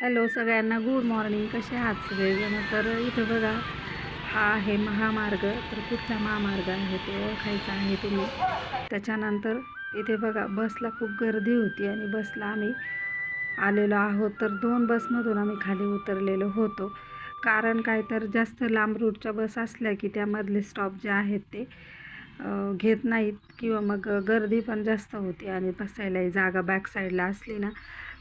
Hello सगळ्यांना good morning. कसे आहात सगळेजण? तर इथं बघा हा आहे महामार्ग. तर कुठला महामार्ग आहे ते ओळखायचं आहे तुम्ही. त्याच्यानंतर इथे बघा बसला खूप गर्दी होती आणि बसला आम्ही आलेलो आहोत. तर दोन बसमधून आम्ही खाली उतरलेलो होतो. कारण काय तर जास्त लांब रूटच्या बस असल्या की त्यामधले स्टॉप जे आहेत ते घेत नाहीत किंवा मग गर्दी पण जास्त होती आणि बसायलाही जागा बॅक साईडला असली ना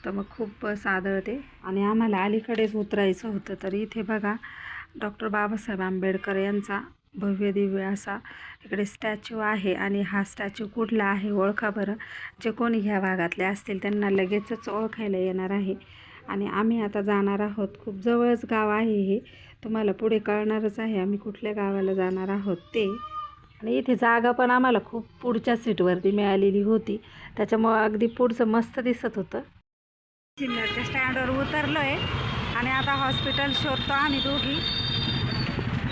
तर मग खूप सादळते आणि आम्हाला अलीकडेच उतरायचं होतं. तर इथे बघा डॉक्टर बाबासाहेब आंबेडकर यांचा भव्य दिव्य असा इकडे स्टॅच्यू आहे आणि हा स्टॅच्यू कुठला आहे ओळखा बरं. जे कोणी ह्या भागातले असतील त्यांना लगेचच ओळखायला येणार आहे. आणि आम्ही आता जाणार आहोत. खूप जवळच गाव आहे हे. तुम्हाला पुढे कळणारच आहे आम्ही कुठल्या गावाला जाणार आहोत ते. आणि इथे जागा पण आम्हाला खूप पुढच्या सीटवरती मिळालेली होती. त्याच्यामुळं अगदी पुढचं मस्त दिसत होतं. सिन्नरच्या स्टँडवर उतरलो आहे आणि आता हॉस्पिटल शोधतो आम्ही दोघी.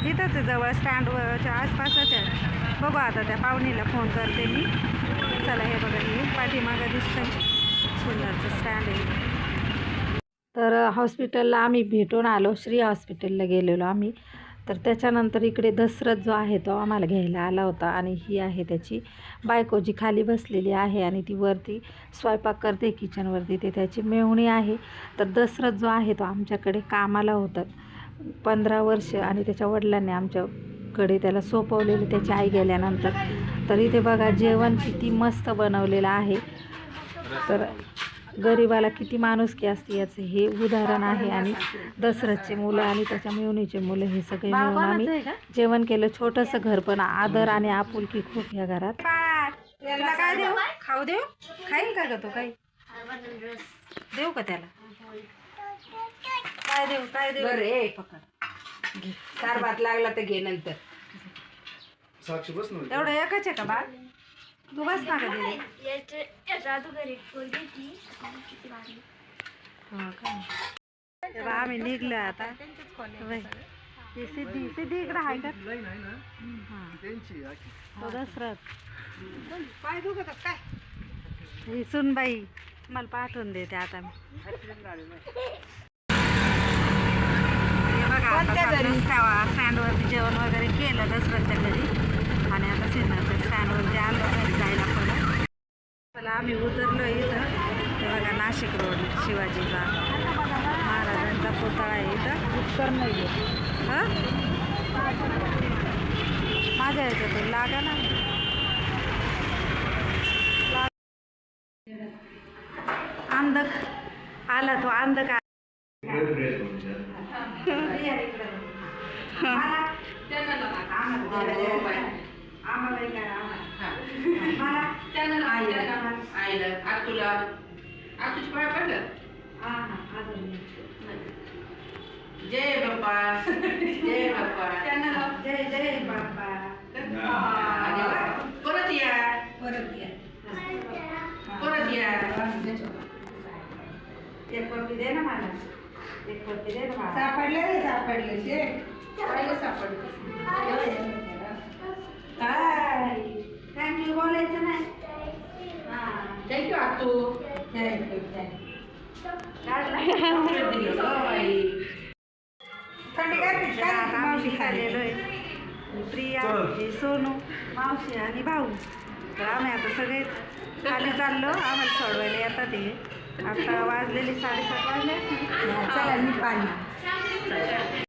इथंच जवळ स्टँडवरच्या आसपासच आहे. बघू आता त्या पाहुणीला फोन करते मी. चला हे बघा हे पाठीमागं दिसतंय. सिन्नरचं स्टँड आहे. तर हॉस्पिटलला आम्ही भेटून आलो. श्री हॉस्पिटलला गेलेलो आम्ही. तर त्याच्यानंतर इकडे दसरथ जो आहे तो आम्हाला घ्यायला आला होता आणि ही आहे त्याची बायको जी खाली बसलेली आहे आणि ती वरती स्वयंपाक करते किचनवरती ते त्याची मेवणी आहे. तर दसरथ जो आहे तो आमच्याकडे कामाला होतात पंधरा वर्ष आणि त्याच्या वडिलांनी आमच्याकडे त्याला सोपवलेलं त्याची आई गेल्यानंतर. तर इथे बघा जेवण किती मस्त बनवलेलं आहे. तर गरिबाला किती माणुसकी असते याचं हे उदाहरण आहे आणि दसरथचे मुलं आणि त्याच्या मेहुणीचे मुलं हे सगळे मिळून आम्ही जेवण केलं. छोटंसं घर पण आदर आणि आपुलकी खूप ह्या घरात. त्याला काय देऊ? खाऊ देऊ? खाईल का ग तो काही? देऊ का त्याला? काय देऊ काय देऊ? पकड. चार भात लागला तर घे नंतर. साक्षी बस ना. एवढं एकच आहे का बाळ? तू बस ना का दिदी हो का तेव्हा आम्ही निघलो आता. बाई, ती सिद्धी सिद्धी इकडं आहे का? नाही नाही ना हां. त्यांची आखी. तो दसरथ पाय दुखत काय? ही सुनबाई मला पाठवून देते आता मी. हे बघा आता जेवण वगैरे केलं दसऱ्याच्या घरी. आणि आता स्टँडवरती आलो घरी जायला पण चला आम्ही उतरलो इथं. ते बघा नाशिक रोड शिवाजीचा महाराजांचा पुतळा आहे इथं. उत्तर नाही हां? माझ्या ह्याच्यातून लागा ना. अंधक आला तो अंधक आईला आतुला आतुची पाय पडलं जय बाप्पा जय बाप्पा जय जय अरे वा. परत या परत या परत या एक पप्पी दे ना मला एक पप्पी दे ना मला सापडले रे सापडले शे सापडलं काय थँक्यू बोलायचं नाही. हां. थँक्यू आतू थँक्यू थँक्यू थंडी काय तर आता आम्ही निघालेलो आहे प्रिया हे सोनू मावशी आणि भाऊ. तर आम्ही आता सगळे खाली चाललो. आम्हाला सोडवायला येतात ते आता वाजलेली साडेसात वाजले. चला मी पाणी.